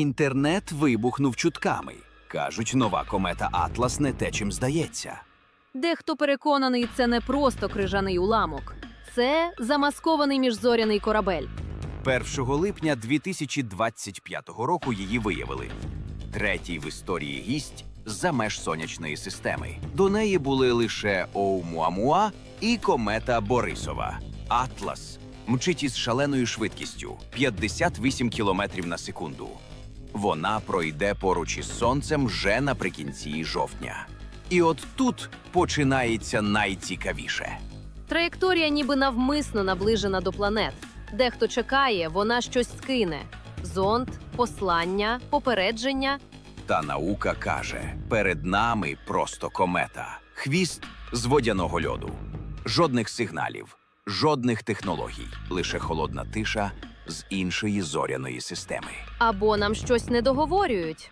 Інтернет вибухнув чутками. Кажуть, нова комета Атлас не те, чим здається. Дехто переконаний, це не просто крижаний уламок, це замаскований міжзоряний корабель. 1 липня 2025 року її виявили. Третій в історії гість за меж сонячної системи. До неї були лише Оумуамуа і комета Борисова. Атлас мчить із шаленою швидкістю 58 км на секунду. Вона пройде поруч із сонцем вже наприкінці жовтня. І от тут починається найцікавіше. Траєкторія ніби навмисно наближена до планет. Дехто чекає, вона щось скине: зонд, послання, попередження. Та наука каже: перед нами просто комета, хвіст з водяного льоду. Жодних сигналів, жодних технологій, лише холодна тиша з іншої зоряної системи. Або нам щось не договорюють.